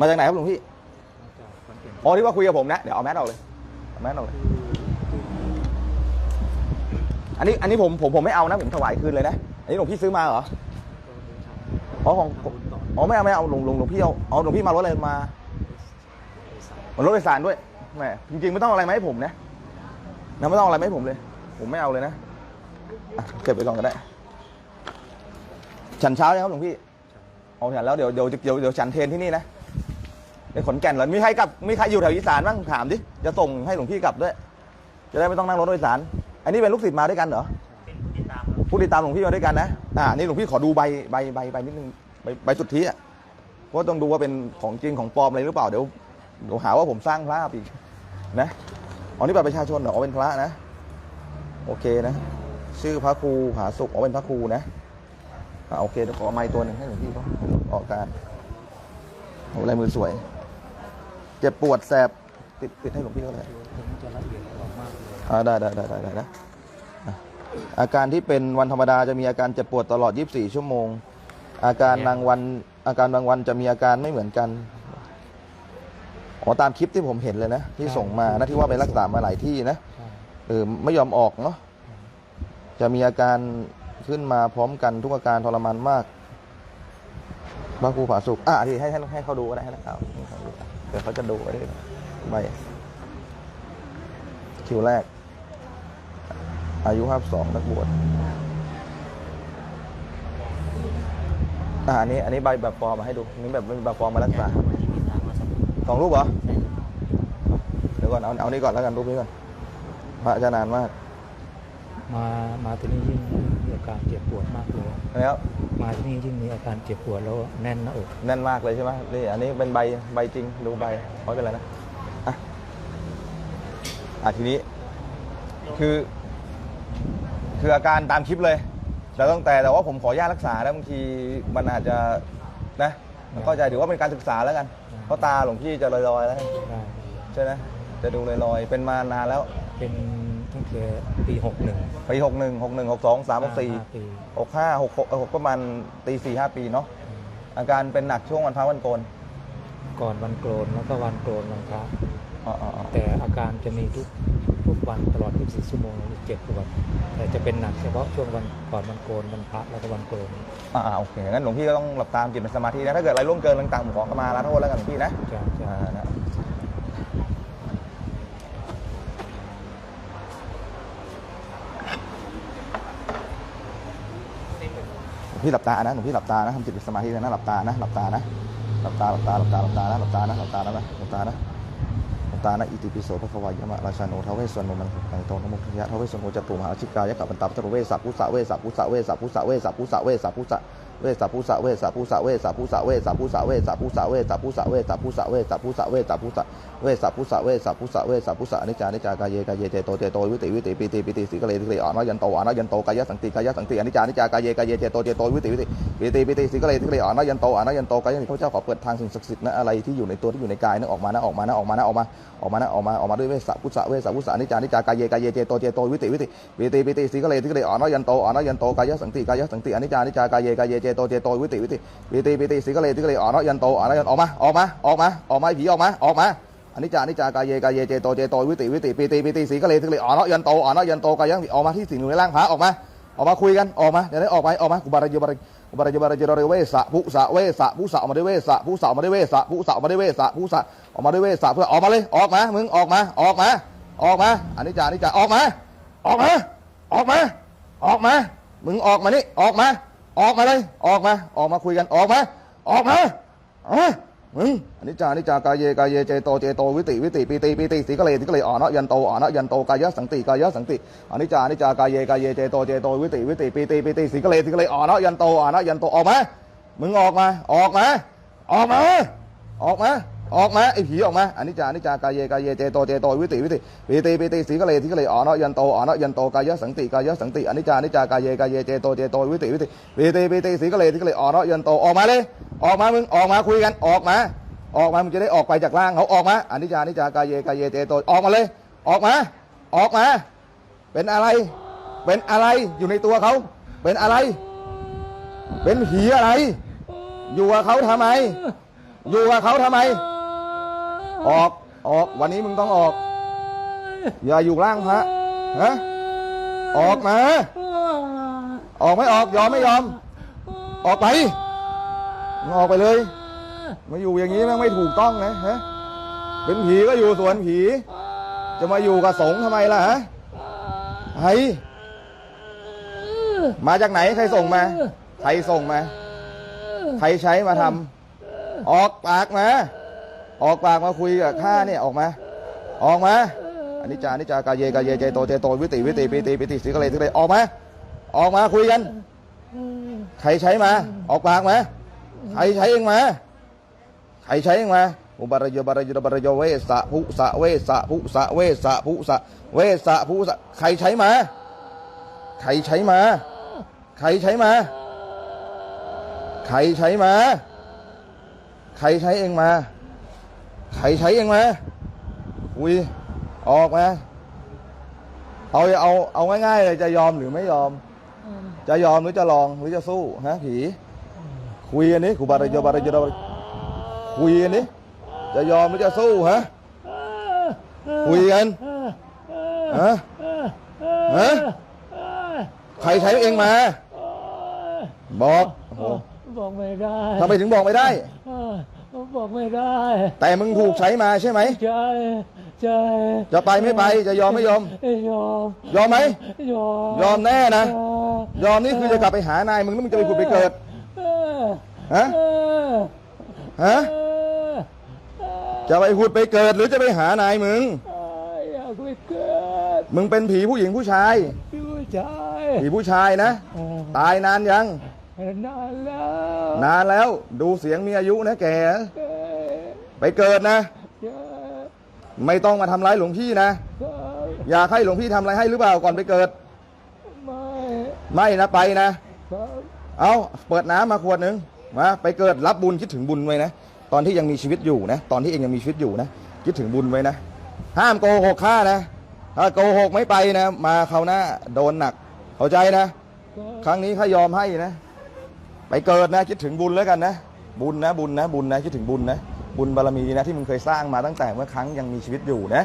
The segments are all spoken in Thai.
มาจากไหนครับหลวงพี่จากขอนแก่นอ๋อที่ว่าคุยกับผมนะ เดี๋ยวเอาแมสออกเลยเอาแมสออกเลย อันนี้อันนี้ผมผมผมไม่เอานะ ผมถวายคืนเลยนะ อันนี้หลวงพี่ซื้อมาเหรอ อ๋อของทำบุญต่ออ๋อไม่เอาไม่เอาหลวงหลวงหลวงพี่เอาอ๋อหลวงพี่มารถอะไรมาไปสายมารถโดยสารด้วยแหมจริงๆไม่ต้องเอาอะไรมาให้ผมนะนะไม่ต้องเอาอะไรมาให้ผมเลย ผมไม่เอาเลยนะอะเก็บไปก่อนก็ได้ ฉันเช้ายังครับหลวงพี่ เอาฉันแล้วเดี๋ยวเดี๋ยวเดี๋ยวเดี๋ยวฉันเทรนที่นี่นะ ในขอนแก่นเหรอมีใครกลับมีใครอยู่แถวอีสานบ้างถามดิจะส่งให้หลวงพี่กลับด้วย จะได้ไม่ต้องนั่งรถโดยสาร อันนี้เป็นลูกศิษย์มาด้วยกันเหรอเป็นผู้ติดตามครับผู้ติดตามหลวงพี่มาด้วยกันนะอ่านี่หลวงพี่ขอดูใบใบใบใบนิดนึงใบใบสุทธิอะเพราะว่าต้องดูว่าเป็นของจริงของปลอมอะไรหรือเปล่าเดี๋ยวเดี๋ยวหาว่าผมสร้างพระอีกนะอ๋อนี่บัตรประชาชนเหรออ๋อเป็นพระนะ โอเคนะ ชื่อพระครูผาสุกอ๋อเป็นพระครูนะอ่าโอเคเดี๋ยวขอไม้ตัวหนึ่งให้หลวงพี่เขาออกการโอ้ลายมือสวย เจ็บปวดแสบติดติดให้หลวงพี่เขาเลยผมจะละเอียดอ่อนมากเลยอ่าได้ได้ได้ได้ได้นะอะอาการที่เป็นวันธรรมดาจะมีอาการเจ็บปวดตลอด 24 ชั่วโมง อาการบางวัน อาการบางวันจะมีอาการไม่เหมือนกันอ๋อตามคลิปที่ผมเห็นเลยนะ ที่ส่งมานะที่ว่าไปรักษามาหลายที่นะใช่เออไม่ยอมออกเนาะจะมีอาการขึ้นมาพร้อมกันทุกอาการทรมานมากพระครูผาสุกอะที่ให้ให้ให้เขาดูก็ได้ให้นักข่าวให้เขา ดี๋ยวเขาจะดูไว้ใบคิวแรก อายุห้าสองนักบวชอ่าอันนี้ อันนี้ใบแบบฟอร์มมาให้ดูนนี้แบบไม่มีแบบฟอร์มมารักษาวันนี้ติดตามมาสักสองรูปเหรอเดี๋ยวก่อนเอาเอานี้ก่อนแล้วกันรูปนี้ก่อนพระอาจารย์นานมาก มามาที่นี่ยิ่ง อาการเจ็บปวดมากเลยแล้วมาที่นี่ยิ่งมีอาการเจ็บปวดแล้วแน่นหน้าอกแน่นมากเลยใช่ไหมนี่อันนี้เป็นใบใบจริงดูใบไม่เป็นไรนะอะอะทีนี้ คือ คืออาการตามคลิปเลยแต่ต้องแต่แต่ว่าผมขออนุญาตรักษาแล้วบางทีมันอาจจะนะมันก็จะถือว่าเป็นการศึกษาแล้วกัน เพราะตาหลวงพี่จะลอยๆแล้วได้ใช่ไหมจะดูลอยๆเป็นมานานแล้วเป็น ตั้งแต่ปีหกหนึ่ง ปีหกหนึ่งหกหนึ่งหกสองสามหกสี่ปี หกห้าหกหกหกประมาณตีสี่ห้าปีเนาะอาการเป็นหนักช่วงวันพระวันโกนก่อนวันโกนแล้วก็วันโกนวันพระอ๋ออ๋ออ๋อแต่อาการจะมีทุกทุกวันตลอด 24 ชั่วโมงเจ็บปวดแต่จะเป็นหนักเฉพาะช่วงวันก่อนวันโกนวันพระแล้วก็วันโกนอ่าอ่าโอเคงั้นหลวงพี่ก็ต้องหลับตามจิตเป็นสมาธินะถ้าเกิดอะไรล่วงเกินต่างๆผมขอขมาลาโทษแล้วกันหลวงพี่นะจะจะ อ่านะหลวง พี่หลับตานะหลวงพี่หลับตานะทำจิตเป็นสมาธินะหลับตานะหลับตานะหลับตาหลับตาหลับตาหลับตานะหลับตานะหลับตานะหลับตานะหลับตานะอิติปิโสพระควายมะราชาโนทวเวสสวรรณมังคังโตนมุขยะทวเวสสวนโมจตุมหาชิกายะกัปันตาปัตตรเวสสัพพุสะเวสสัพพุสะเวสสัพพุสะเวสสัพพุสะเวสสัพพุสะ เวสสัพพุสะเวสสัพพุสะเวสสัพพุสะเวสสัพพุสะเวสสัพพุสะเวสสัพพุสะเวสสัพพุสะเวสสัพพุสะเวสสัพพุสะเวสสัพพุสะเวสสัพพุสะเวสสัพพุสะอนิจจานิจจากายเยกายเยเจโตเจโตวิติวิติปิติปิติสิกเลสิกเลอานยันโตอานยันโตกายะสังติกายะสังติอนิจจานิจจากายเยกายเยเจโตเจโตวิติวิติปิติปิติสิกเลสิกเลอานยันโตอานยันโตกายะข้าพเจ้าขอเปิดทางสิ่งศักดิ์สิทธิ์นะอะไรที่อยู่ในตัวที่อยู่ในกายนะออกมานะออกมานะออกมานะออกมาออกมานะออกมาออกมาด้วยเวสสัพพุสะเวสสัพพุสะอนิจจานิจากายเยกายเยเจโตเจโตวิติวิติปิติปิติสิกเลสิกเลอานยันโตอานยันโตกายะสังติกายะสังติอนิจจานิจากายเยกายเยเจโตเจโตวิติวิติปิติปิติสิกเลสิกเลอานยันโตอานยันออกมาออกมาออกมาออกมาผีออกมาออกมาอันิจจานิจจากายเยกายเยเจโตเจโตวิติวิติปีติปีติสีกะเลสิกะเลอ๋อเนาะยันโตอ๋อเนาะยันโตกายังออกมาที่สิ่งอยู่ในร่างพระออกมาออกมาคุยกันออกมาเดี๋ยวได้ออกไปออกมากุบาระยบาระกุบาระยบาระเจรเรเวสะผู้สะเวสะผู้สะออกมาด้วยเวสะผู้สะออกมาด้วยเวสะผู้สะออกมาด้วยเวสะผู้สะออกมาด้วยเวสะเพื่อออกมาเลยออกมามึงออกมาออกมาออกมาอันิจจานิจจาออกมาออกมาออกมาออกมามึงออกมานี่ออกมา ออกมาเลย ออกมา ออกมาคุยกัน ออกมา ออกมาออกมามึงอนิจจานิจจากายเยกายเยเจโตเจโตวิติวิติปีติปีติสีกะเลสีกะเลอ่อนะยันโตอ่อนะยันโตกายะสังติกายะสังติอนิจจานิจจากายเยกายเยเจโตเจโตวิติวิติปีติปีติสีกะเลสีกะเลอ่อนะยันโตอ่อนะยันโตออกมา มึงออกมา ออกมา ออกมา ออกมา ออกมาไอ้ผีออกมาอนิจจาอนิจจากายเยกายเยเจโตเจโตวิติวิติปีติปีติสีกะเลสีกะเลอ่อนเนาะยันโตอ่อนเนาะยันโตกายะสังติกายะสังติอนิจจาอนิจจากายเยกายเยเจโตเจโตวิติวิติปีติปีติสีกะเลสีกะเลอ่อนเนาะยันโตออกมาเลย ออกมามึงออกมาคุยกันออกมาออกมามึงจะได้ออกไปจากร่างเขาออกมาอนิจจาอนิจจากายเยกายเยเจโตออกมาเลย ออกมา ออกมา เป็นอะไร เป็นอะไรอยู่ในตัวเขาเป็นอะไร เป็นผีอะไร อยู่กับเขาทำไม อยู่กับเขาทำไม ออกออกวันนี้มึงต้องออก อย่าอยู่ล่างพระฮะออกมา ออกไม่ออกยอมไม่ยอม ออกไปมึงออกไปเลย มาอยู่อย่างนี้แม่งไม่ถูกต้องนะฮะเป็นผีก็อยู่สวนผี จะมาอยู่กับสงฆ์ทำไมล่ะฮะไอมาจากไหนใครส่งมา ใครส่งมา ใครใช้มาทำออกปากมา ออกปากมาคุยกับข้าเนี่ยออกมา ออกมาอันนี้จาอันนี้จากาเยกาเยเจโตเจโตวิติวิติปิติปิติสิกะเลสิกะเลออกมาออกมาคุยกัน ใครใช้มา ออกปากมาใครใช้เองมาใครใช้เองมาอุบารโยบารโยบารโยเวสะภุสะเวสะภุสะเวสะภุสะเวสะภุสะใครใช้มา ใครใช้มา ใครใช้มา ใครใช้มา ใครใช้เองมา ใครใช้เองมาอุ้ยออกมาเอาเอาเอาง่ายๆเลยจะยอมหรือไม่ยอม จะยอมหรือจะลองหรือจะสู้ฮะผีคุยกันนี้กูบารโยบารโยบารคุยกันนี้จะยอมหรือจะสู้ฮะคุยกันฮะฮะใครใช้เองมา บอกโอ้โหบอกไม่ได้ทำไมถึงบอกไม่ได้เออ บอกไม่ได้แต่มึงถูกใช้มาใช่ไหม ใช่ใช่จะไปไม่ไปจะยอมไม่ยอม ยอมยอมไหม ยอมยอมแน่นะ ยอมนี่คือจะกลับไปหานายมึงแล้วมึงจะไปผุดไปเกิดเออฮะเออฮะเออจะไปผุดไปเกิดหรือจะไปหานายมึงเอออยากไปเกิดมึงเป็นผีผู้หญิงผู้ชาย พี่ผู้ชายผีผู้ชายนะเออตายนานยัง นานแล้ว นานแล้ว ดูเสียงมีอายุนะแก ไปเกิดนะ ไม่ต้องมาทำร้ายหลวงพี่นะ อยากให้หลวงพี่ทำอะไรให้หรือเปล่าก่อนไปเกิด ไม่ ไม่นะไปนะ เอาเปิดน้ำมาขวดหนึ่งมาไปเกิดรับบุญคิดถึงบุญไว้นะ ตอนที่ยังมีชีวิตอยู่นะ ตอนที่เองยังมีชีวิตอยู่นะ คิดถึงบุญไว้นะ ห้ามโกหกข้านะ ถ้าโกหกไม่ไปนะ มาเขาวหน้าโดนหนัก เข้าใจนะ ครั้งนี้ข้ายอมให้นะ ไปเกิดนะคิดถึงบุญแล้วกันนะ บุญนะบุญนะบุญนะคิดถึงบุญนะบุญบารมีนะที่มึงเคยสร้างมาตั้งแต่เมื่อครั้งยังมีชีวิตอยู่นะ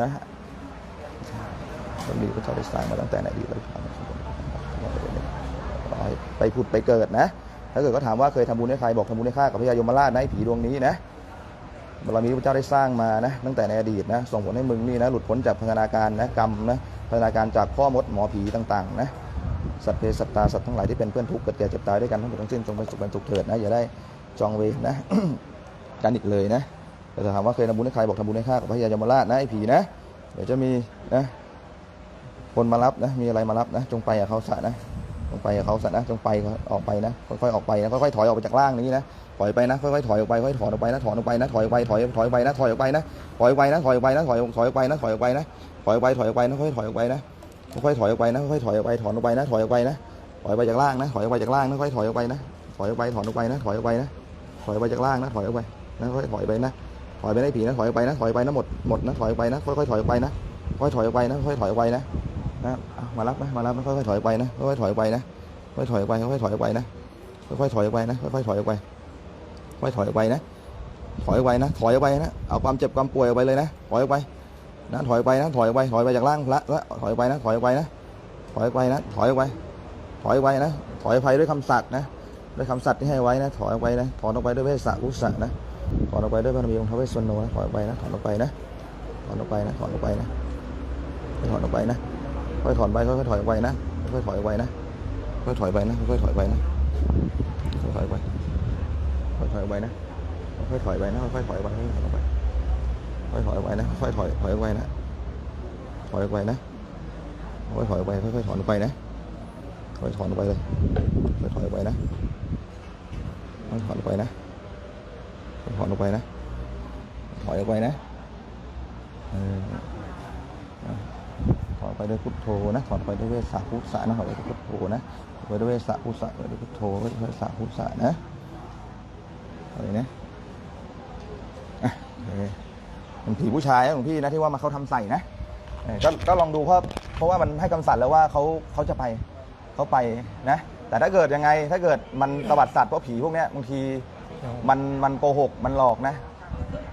นะบารมีก็จะได้สร้างมาตั้งแต่ในอดีตเลยไปผุดไปเกิดนะ ถ้าเกิดก็ถามว่าเคยทำบุญให้ใครบอกทำบุญให้ข้ากับพญายมราชนะผีดวงนี้นะบารมีพระเจ้าได้สร้างมานะตั้งแต่ในอดีตนะส่งผลให้มึงนี่นะหลุดพ้นจากพันธนาการนะกรรมนะพันธนาการจากพ่อมดหมอผีต่างๆนะ สัตว์เพศสัตว์ตาสัตว์ทั้งหลายที่เป็นเพื่อนทุกข์เกิดแก่เจ็บตายด้วยกันทั้งหมดทั้งสิ้นจงเป็นสุขเป็นสุขเถิดนะอย่าได้จองเวรนะกันอีกเลยนะแต่ถามว่าเคยทำบุญให้ใครบอกทำบุญให้ข้ากับพญายมราชนะไอ้ผีนะเดี๋ยวจะมีนะคนมารับนะมีอะไรมารับนะ จงไปกับเขาสะนะจงไปกับเขาสะนะจงไปออกไปนะค่อยๆออกไปนะค่อยๆถอยออกไปจากร่างนี้นะถอยไปนะค่อยๆถอยออกไปค่อยๆถอนออกไปนะถอนออกไปนะถอยออกไปถอยถอยออกไปนะถอยออกไปนะถอยออกไปนะถอยออกไปนะถอยถอยออกไปนะถอยออกไปนะถอยออกไปถอยออกไปนะค่อยๆถอยออกไปนะ ค่อยๆถอยออกไปนะค่อยๆถอยออกไปถอนออกไปนะถอยออกไปนะถอยไปจากล่างนะถอยออกไปจากล่างนะค่อยถอยออกไปนะถอยออกไปถอนออกไปนะถอยออกไปนะถอยออกไปจากล่างนะถอยออกไปนะค่อยถอยไปนะถอยไปได้ผีนะถอยออกไปนะถอยไปนะหมดหมดนะถอยไปนะค่อยๆถอยออกไปนะค่อยถอยออกไปนะค่อยถอยออกไปนะนะมารับนะมารับนะค่อยๆถอยไปนะค่อยๆถอยไปนะค่อยถอยไปค่อยถอยไปนะค่อยๆถอยไปนะค่อยๆถอยไปค่อยถอยไปนะถอยไปนะถอยไปนะเอาความเจ็บความป่วยออกไปเลยนะถอยไป นะถอยไปนะถอยไปถอยไปจากล่างละละถอยไปนะ ถอยไปนะ ถอยไปนะถอยไป ถอยไปนะถอยไปด้วยคำสัตย์นะด้วยคำสัตย์ที่ให้ไว้นะ ถอยไปนะถอนออกไปด้วยเวสสะพุสะนะถอนออกไปด้วยพระนมีองค์ทวเวสสวรรณโนนะถอยออกไปนะถอนออกไปนะถอนออกไปนะถอนออกไปนะค่อยถอนออกไปนะค่อยถอนไปค่อยถอยไปนะค่อยๆถอยไปนะค่อยๆถอยไปนะค่อยๆถอยไปนะค่อยๆถอยไปค่อยๆถอยไปนะค่อยๆถอยไปนะค่อยๆถอยไปค่อยๆถอยไป ค่อยถอยไปนะ ค่อยถอยถอยไปนะ ถอยไปนะค่อยถอยไปค่อยๆถอนไปนะค่อยถอนไปเลยค่อยถอยไปนะค่อยถอนไปนะค่อยถอนไปนะ ถอยไปนะเออถอนไปด้วยพุทโธนะ ถอนไปด้วยเวสสะพุทธะนะถอนไปด้วยพุทโธนะถอนไปด้วยเวสสะพุทธะถอนไปด้วยพุทโธไปด้วยเวสสะพุทธะนะอะไรนะอะโอเค เป็นผีผู้ชายนะหลวงพี่นะที่ว่ามาเขาทำใส่นะเออก็ก็ลองดูเพราะเพราะว่ามันให้คำสัตย์แล้วว่าเขาเขาจะไปเขาไปนะ แต่ถ้าเกิดยังไงถ้าเกิดมันตวัดสัตว์เพวกผีพวกเนี้ยบางทีมันมันโกหกมันหลอกนะ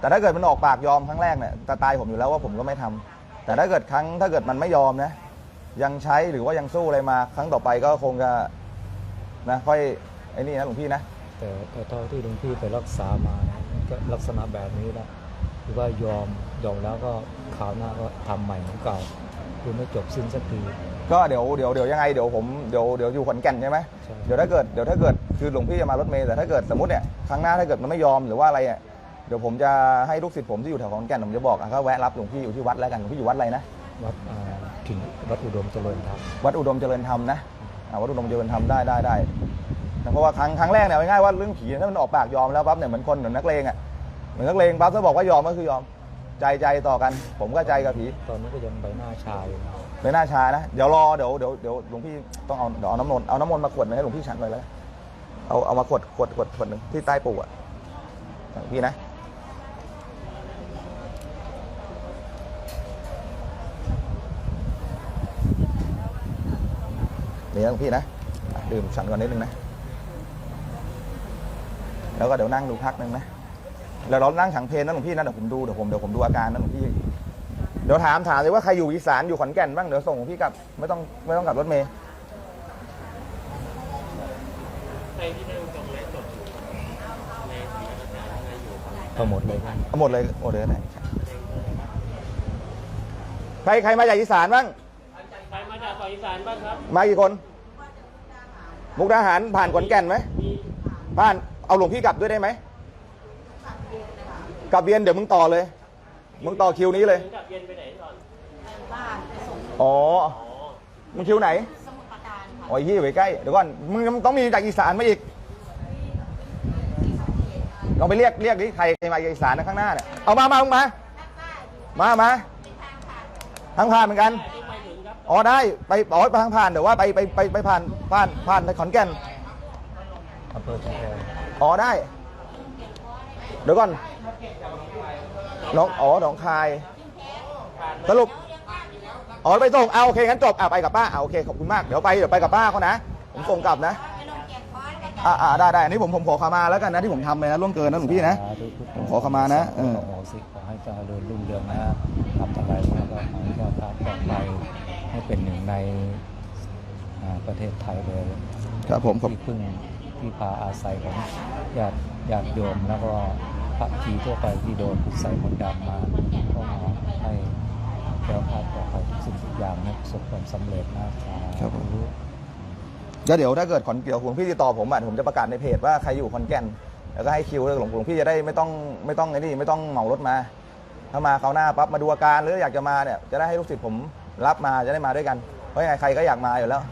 แต่ถ้าเกิดมันออกปากยอมครั้งแรกเนี่ยจะตายผมอยู่แล้วว่าผมก็ไม่ทำแต่ถ้าเกิดครั้งถ้าเกิดมันไม่ยอมนะ ยังใช้หรือว่ายังสู้อะไรมาครั้งต่อไปก็คงจะนะค่อยไอ้นี่นะหลวงพี่นะ แต่แต่เท่าที่หลวงพี่ไปรักษามานะมันก็ลักษณะแบบนี้นะ คือว่ายอมยอมแล้วก็คราวหน้าก็ทำใหม่เหมือนเก่าคือไม่จบสิ้นสักทีก็เดี๋ยวเดี๋ยวเดี๋ยวยังไงเดี๋ยวผมเดี๋ยวเดี๋ยวอยู่ขอนแก่นใช่ไหมใช่เดี๋ยวถ้าเกิดเดี๋ยวถ้าเกิดคือหลวงพี่จะมารถเมล์แต่ถ้าเกิดสมมติเนี่ยครั้งหน้าถ้าเกิดมันไม่ยอมหรือว่าอะไรอะเดี๋ยวผมจะให้ลูกศิษย์ผมที่อยู่แถวขอนแก่นผมจะบอกอะก็แวะรับหลวงพี่อยู่ที่วัดแล้วกันหลวงพี่อยู่วัดอะไรนะวัดอ่าถิ่นวัดอุดมเจริญธรรมวัดอุดมเจริญธรรมนะอ่าวัดอุดมเจริญธรรมได้ได้ได้นะเพราะว่าครั้งครั้งแรกเนี่ยเอาง่ายๆว่าเรื่องผีถ้ามันออกปากยอมแล้วปั๊บเนี่ยเหมือนคนเหมือนนักเลงอะ เหมือนนักเลงปั๊บถ้าบอกว่ายอมก็คือยอม ใจใจต่อกัน ผมก็ใจกับผีตอนนี้ก็ยังใบหน้าชาอยู่นะไม่น่าช้านะ เดี๋ยวรอเดี๋ยวเดี๋ยวเดี๋ยวหลวงพี่ต้องเอาเดี๋ยวเอาน้ำมนต์เอาน้ำมนต์มาขวดหนึงให้หลวงพี่ฉันเลยแล้วกันเอาเอามาขวดขวดขวดขวดหนึ่งที่ใต้ปู่อะหลวงพี่นะ นี่นะหลวงพี่นะอะดื่มฉันก่อนนิดนึงนะ แล้วก็เดี๋ยวนั่งดูพักหนึ่งนะ แล้วเรานั่งฉังเพลนะหลวงพี่นะเดี๋ยวผมดูเดี๋ยวผมเดี๋ยวผมดูอาการนะหลวงพี่ เดี๋ยวถามถามเลยว่าใครอยู่อีสานอยู่ขอนแก่นบ้างเดี๋ยวส่งพี่กลับไม่ต้องไม่ต้องกลับรถเมย์ก็หมดเลยนะเอาหมดเลยหมดเลยไหนใครใครมาจากอีสานบ้างใครมาจากฝั่งอีสานบ้างครับ มากี่คน มุกดาหารผ่านขอนแก่นไหมมีผ่าน เอาหลวงพี่กลับด้วยได้ไหม กลับเบียนเดี๋ยวมึงต่อเลย มึงต่อคิวนี้เลย ถึงกับเย็นไปไหนก่อนบ้านไปส่งอ๋อ อ๋อมึงคิวไหน สมุทรปราการค่ะอ๋อยี่อยู่ใกล้เดี๋ยวก่อน มึงต้องมีจากอีสานมาอีกลองไปเรียกเรียกดิใครใครมาจากอีสานนะข้างหน้าเนี่ยเอามามามึงมา มามาทางผ่านเหมือนกันที่ไปถึงครับอ๋อได้ไปอ๋อไปทางผ่านเดี๋ยวว่าไปไปไปไปผ่านผ่านผ่านในขอนแก่นอำเภอชะออยอ๋อได้ เดี๋ยวก่อน น้องอ๋อหนองคาย สรุปอ๋อไปส่งเอาโอเคงั้นจบอะไปกับป้าอะโอเคขอบคุณมากเดี๋ยวไปเดี๋ยวไปกับป้าเขานะ ผมส่งกลับนะไปลงเกียรติพรกันอ่าอ่าได้ได้อันนี้ผมผมขอขมาแล้วกันนะที่ผมทำไปนะล่วงเกินนะหลวงพี่นะสาธุพุทโธผมขอขมานะเออโมสิขอให้เจริญรุ่งเรืองนะทำอะไรแล้วก็ขอให้ยอดตาปลอดภัยให้เป็นหนึ่งในอ่าประเทศไทยเลยครับผมขอบที่พึ่งที่พาอาศัยของญาติญาติโยมแล้วก็ พระชีทั่วไปที่โดนใส่มนต์ดำมาก็ขอให้แก้วคลาดปลอดภัยทุกสิ่งทุกอย่างนะประสบความสำเร็จนะครับผมก็เดี๋ยวถ้าเกิดขอนเกี่ยวหลวงพี่ติดต่อผมอะผมจะประกาศในเพจว่าใครอยู่ขอนแก่นแล้วก็ให้คิวแล้วหลวงหลวงพี่จะได้ไม่ต้องไม่ต้องไอ้นี่ไม่ต้องเหมารถมา ถ้ามาเขาวหน้าปั๊บมาดูอาการหรืออยากจะมาเนี่ยจะได้ให้ลูกศิษย์ผมรับมาจะได้มาด้วยกันเพราะยังไงใครก็อยากมาอยู่แล้ว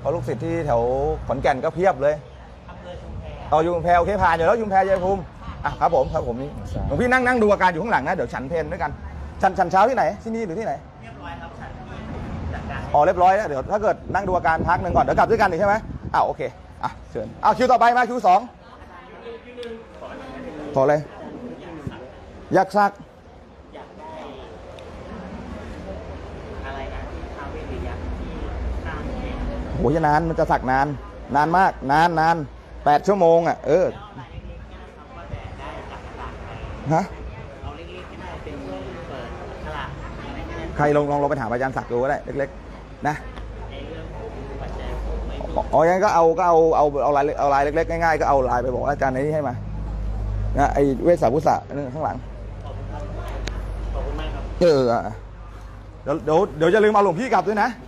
เพราะลูกศิษย์ที่แถวขอนแก่นก็เพียบเลยเอาอยูมแพโอเคผ่านอยู่แล้วชุมแพชัยภูมิ อะครับผมครับผมนี่หลวงพี่นั่งนั่งดูอาการอยู่ข้างหลังนะเดี๋ยวฉันเพลด้วยกันฉันฉันเช้าที่ไหนที่นี่หรือที่ไหนอ๋อเรียบร้อยแล้วเดี๋ยวถ้าเกิดนั่งดูอาการพักหนึ่งก่อนเดี๋ยวกลับด้วยกันอีกใช่ไหมอ้าวโอเคอะเชิญอ้าวคิวต่อไปมาคิวสองขอเลยอยากซักอยากได้อะไรนะที่ท้าวเวสสุยักษ์ที่ข้างเนี่ยโหจะนานมันจะสักนาน นานมากนานนานแปดชั่วโมงอะเออ ฮะเอาเล็กๆก็ได้เป็นเปิดฉลากอะไรก็ได้ใครลองลองลองไปถามอาจารย์ศักดิ์ดูก็ได้เล็กๆนะในเรื่องของปัจจัยผมไม่มีอ๋ออ๋อยังไงก็เอาก็เอาเอาเอาลายเอาลายเล็กๆง่ายๆก็เอาลายไปบอกว่าอาจารย์ในนี้ให้มานะไอเวสสาพุสะนั่นข้างหลังขอบคุณครับขอบคุณมากครับเอออะเดี๋ยวเดี๋ยวเดี๋ยวจะลืมเอาหลวงพี่กลับด้วยนะค